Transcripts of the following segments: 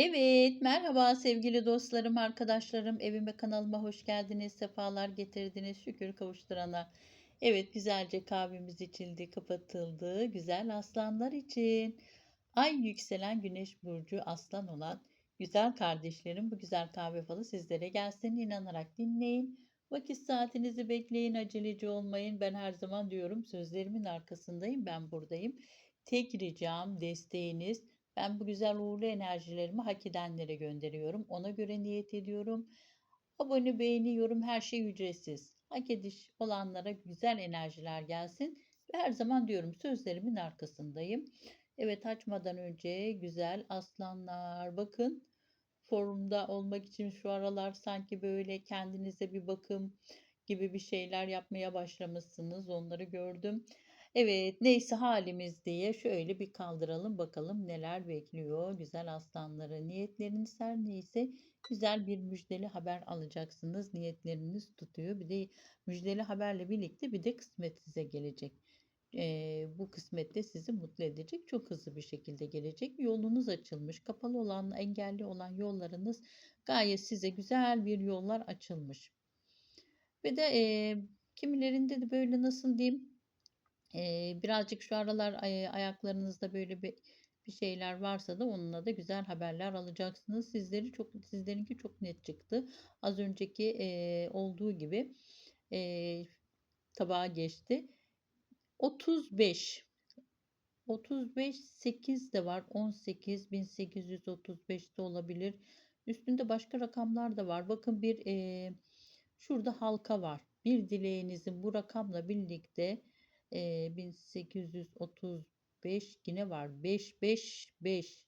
Evet, merhaba sevgili dostlarım, arkadaşlarım. Evime kanalıma hoş geldiniz, sefalar getirdiniz. Şükür kavuşturana. Evet, güzelce kahvemiz içildi, kapatıldı. Güzel aslanlar için. Ay yükselen güneş burcu aslan olan güzel kardeşlerim bu güzel kahve falı sizlere gelsin. inanarak dinleyin. Vakit saatinizi bekleyin, aceleci olmayın. Ben her zaman diyorum sözlerimin arkasındayım, ben buradayım. Tek ricam desteğiniz. Ben bu güzel uğurlu enerjilerimi hak edenlere gönderiyorum. Ona göre niyet ediyorum. Abone, beğeni, yorum her şey ücretsiz. Hak ediş olanlara güzel enerjiler gelsin. Ve her zaman diyorum sözlerimin arkasındayım. Evet açmadan önce güzel aslanlar bakın formda olmak için şu aralar sanki böyle kendinize bir bakım gibi bir şeyler yapmaya başlamışsınız. Onları gördüm. Evet, neyse halimiz diye şöyle bir kaldıralım bakalım neler bekliyor güzel aslanları. Niyetleriniz her neyse güzel bir müjdeli haber alacaksınız. Niyetleriniz tutuyor. Bir de müjdeli haberle birlikte bir de kısmet size gelecek. Ee, bu kısmette sizi mutlu edecek. Çok hızlı bir şekilde gelecek. Yolunuz açılmış. Kapalı olan, engelli olan yollarınız gayet size güzel bir yollar açılmış. Ve de e, kimilerinde de böyle nasıl diyeyim Birazcık şu aralar, ayaklarınızda böyle bir bir şeyler varsa da onunla da güzel haberler alacaksınız. Sizleri çok sizlerinki çok net çıktı. Az önceki, eee, olduğu gibi, eee, tabağa geçti. 35 35 8 de var. 18.835 de olabilir. Üstünde başka rakamlar da var. Bakın bir, eee, şurada halka var. Bir dileğinizin bu rakamla birlikte Eee, 1835 yine var. 5 5 5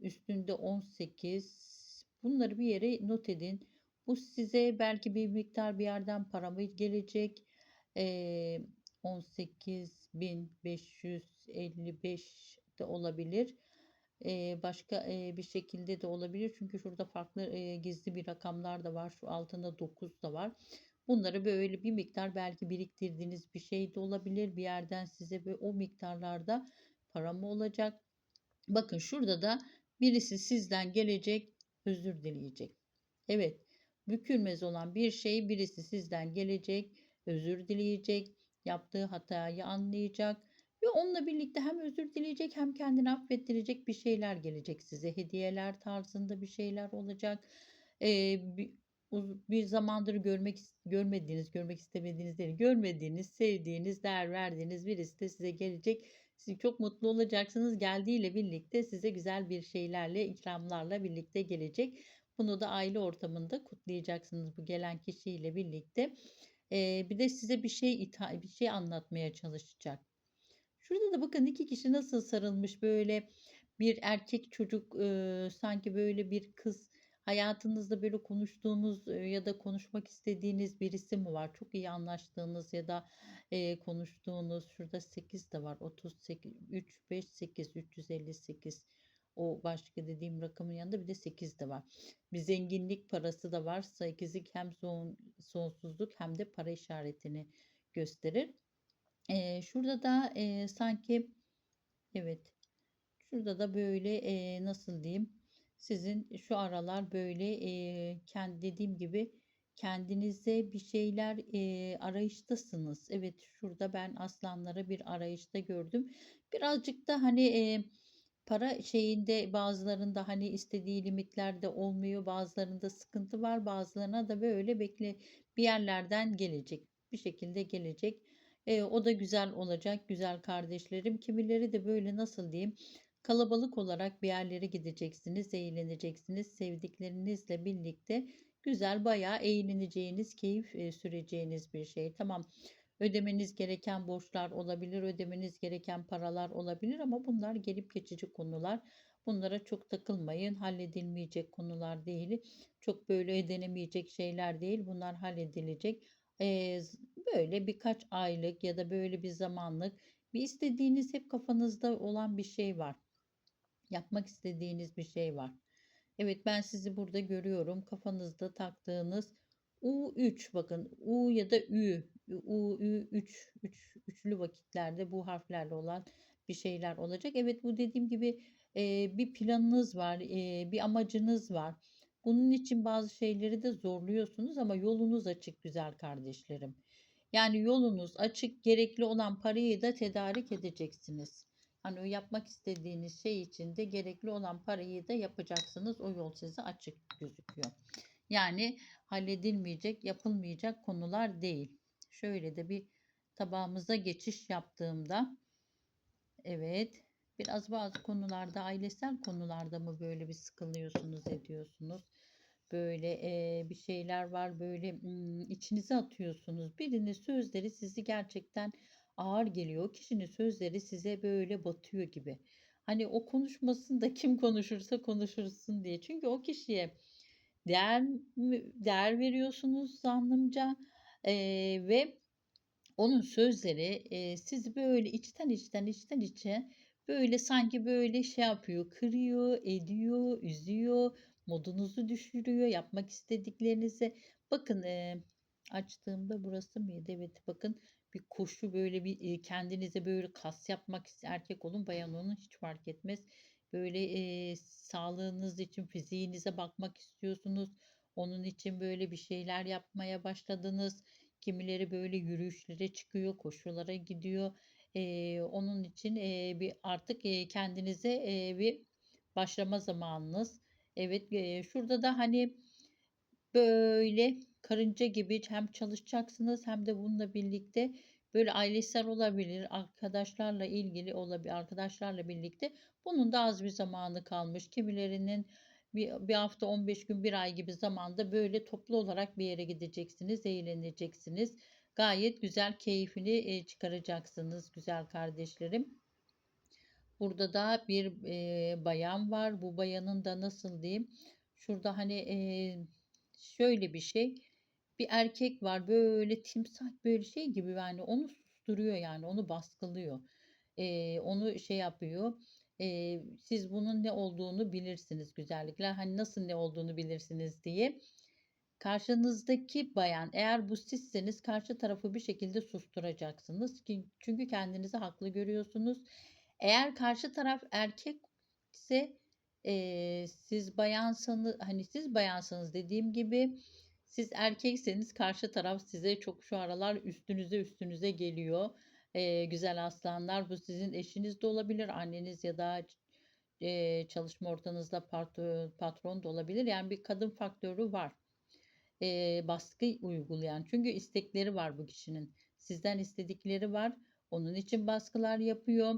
üstünde 18 bunları bir yere not edin. Bu size belki bir miktar bir yerden para mı gelecek? Eee 18.555 de olabilir. Eee, başka eee, bir şekilde de olabilir. Çünkü şurada farklı eee, gizli bir rakamlar da var. Şu altında 9 da var. Bunları böyle bir miktar belki biriktirdiğiniz bir şey de olabilir. Bir yerden size ve o miktarlarda para mı olacak? Bakın şurada da birisi sizden gelecek, özür dileyecek. Evet, bükülmez olan bir şey birisi sizden gelecek, özür dileyecek, yaptığı hatayı anlayacak ve onunla birlikte hem özür dileyecek hem kendini affettirecek bir şeyler gelecek size. Hediyeler tarzında bir şeyler olacak. Ee, bir zamandır görmek görmediğiniz, görmek istemediğiniz değil, görmediğiniz, sevdiğiniz, değer verdiğiniz birisi de size gelecek. Siz çok mutlu olacaksınız. Geldiğiyle birlikte size güzel bir şeylerle, ikramlarla birlikte gelecek. Bunu da aile ortamında kutlayacaksınız bu gelen kişiyle birlikte. Ee, bir de size bir şey bir şey anlatmaya çalışacak. Şurada da bakın iki kişi nasıl sarılmış böyle bir erkek çocuk e, sanki böyle bir kız Hayatınızda böyle konuştuğunuz, ya da konuşmak istediğiniz birisi mi var? Çok iyi anlaştığınız ya da, eee, konuştuğunuz şurada 8 de var. 38 3, 5, 8, 358. O başka dediğim rakamın yanında bir de 8 de var. Bir zenginlik parası da var. 8'lik hem son sonsuzluk hem de para işaretini gösterir. Eee, şurada da, eee, sanki evet, şurada da böyle, eee, nasıl diyeyim? Sizin şu aralar böyle, eee, kendi dediğim gibi kendinize bir şeyler, eee, arayıştasınız. Evet, şurada ben aslanları bir arayışta gördüm. Birazcık da hani, eee, para şeyinde bazılarında hani istediği limitlerde olmuyor, bazılarında sıkıntı var, bazılarına da böyle bekle bir yerlerden gelecek. Bir şekilde gelecek. Eee, o da güzel olacak güzel kardeşlerim. Kimileri de böyle nasıl diyeyim Kalabalık olarak bir yerlere gideceksiniz, eğleneceksiniz. Sevdiklerinizle birlikte güzel bayağı eğleneceğiniz, keyif süreceğiniz bir şey. Tamam ödemeniz gereken borçlar olabilir, ödemeniz gereken paralar olabilir ama bunlar gelip geçici konular. Bunlara çok takılmayın. Halledilmeyecek konular değil. Çok böyle ödenemeyecek şeyler değil. Bunlar halledilecek. Ee, böyle birkaç aylık ya da böyle bir zamanlık bir istediğiniz hep kafanızda olan bir şey var. Yapmak istediğiniz bir şey var. Evet ben sizi burada görüyorum. Kafanızda taktığınız U3 bakın U ya da Ü U, Ü 3 3 üçlü vakitlerde bu harflerle olan bir şeyler olacak. Evet bu dediğim gibi eee, bir planınız var, eee, bir amacınız var. Bunun için bazı şeyleri de zorluyorsunuz ama yolunuz açık güzel kardeşlerim. Yani yolunuz açık, gerekli olan parayı da tedarik edeceksiniz. Hani o yapmak istediğiniz şey için de gerekli olan parayı da yapacaksınız. O yol size açık gözüküyor. Yani halledilmeyecek, yapılmayacak konular değil. Şöyle de bir tabağımıza geçiş yaptığımda evet biraz bazı konularda ailesel konularda mı böyle bir sıkılıyorsunuz ediyorsunuz böyle e, bir şeyler var böyle içinize atıyorsunuz birinin sözleri sizi gerçekten ağır geliyor o kişinin sözleri size böyle batıyor gibi hani o konuşmasın da kim konuşursa konuşursun diye çünkü o kişiye değer değer veriyorsunuz zannımca e, ve onun sözleri, eee, sizi böyle içten içten, içten içe böyle sanki böyle şey yapıyor, kırıyor, ediyor, üzüyor, modunuzu düşürüyor, yapmak istediklerinizi. Bakın, eee, açtığımda burası mıydı? Evet, bakın bir koşu böyle bir, kendinize böyle kas yapmak ist erkek olun, bayan olun hiç fark etmez. Böyle, eee, sağlığınız için fiziğinize bakmak istiyorsunuz. Onun için böyle bir şeyler yapmaya başladınız. Kimileri böyle yürüyüşlere çıkıyor, koşulara gidiyor. Eee, onun için, eee, bir artık, eee, kendinize, eee, bir başlama zamanınız. Evet, eee, şurada da hani böyle karınca gibi hem çalışacaksınız hem de bununla birlikte böyle ailesel olabilir, arkadaşlarla ilgili olabilir, arkadaşlarla birlikte bunun da az bir zamanı kalmış. Kimilerinin bir, bir hafta 15 gün bir ay gibi zamanda böyle toplu olarak bir yere gideceksiniz, eğleneceksiniz. Gayet güzel keyfini e, çıkaracaksınız güzel kardeşlerim. Burada da bir e, bayan var. Bu bayanın da nasıl diyeyim? Şurada hani e, şöyle bir şey. Bir erkek var böyle timsah böyle şey gibi yani onu susturuyor yani onu baskılıyor. E, onu şey yapıyor. E, siz bunun ne olduğunu bilirsiniz güzellikler. Hani nasıl ne olduğunu bilirsiniz diye. Karşınızdaki bayan eğer bu sizseniz karşı tarafı bir şekilde susturacaksınız ki çünkü kendinizi haklı görüyorsunuz. Eğer karşı taraf erkekse eee, siz bayansanız hani siz bayansanız dediğim gibi siz erkekseniz karşı taraf size çok şu aralar üstünüze üstünüze geliyor. Eee, güzel aslanlar bu sizin eşiniz de olabilir, anneniz ya da eee, çalışma ortamınızda patron, patron da olabilir. Yani bir kadın faktörü var eee, baskı uygulayan. Çünkü istekleri var bu kişinin. Sizden istedikleri var. Onun için baskılar yapıyor.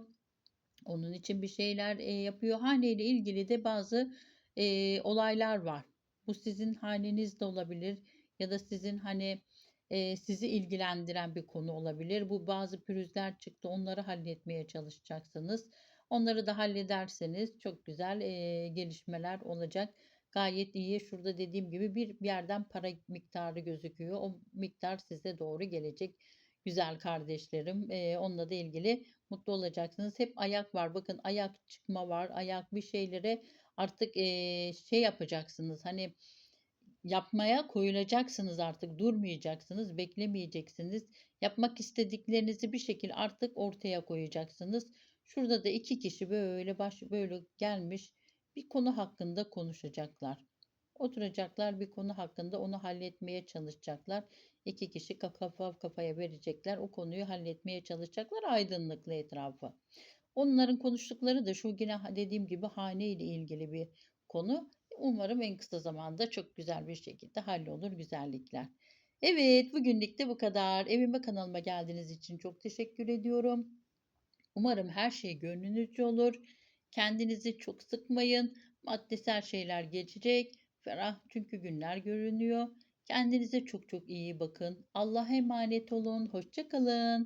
Onun için bir şeyler e, yapıyor. Haneyle ilgili de bazı e, olaylar var. Bu sizin haneniz de olabilir ya da sizin hani e, sizi ilgilendiren bir konu olabilir. Bu bazı pürüzler çıktı. Onları halletmeye çalışacaksınız. Onları da hallederseniz çok güzel e, gelişmeler olacak gayet iyi. Şurada dediğim gibi bir, bir yerden para miktarı gözüküyor. O miktar size doğru gelecek. Güzel kardeşlerim. Ee, onunla da ilgili mutlu olacaksınız. Hep ayak var. Bakın ayak çıkma var. Ayak bir şeylere artık ee, şey yapacaksınız. Hani yapmaya koyulacaksınız artık. Durmayacaksınız. Beklemeyeceksiniz. Yapmak istediklerinizi bir şekilde artık ortaya koyacaksınız. Şurada da iki kişi böyle baş böyle gelmiş bir konu hakkında konuşacaklar. Oturacaklar bir konu hakkında onu halletmeye çalışacaklar. İki kişi kafa kafaya verecekler. O konuyu halletmeye çalışacaklar aydınlıklı etrafı. Onların konuştukları da şu yine dediğim gibi hane ile ilgili bir konu. Umarım en kısa zamanda çok güzel bir şekilde hallolur güzellikler. Evet bugünlük de bu kadar. Evime kanalıma geldiğiniz için çok teşekkür ediyorum. Umarım her şey gönlünüzce olur. Kendinizi çok sıkmayın. Maddesel şeyler geçecek. Ferah çünkü günler görünüyor. Kendinize çok çok iyi bakın. Allah'a emanet olun. Hoşçakalın.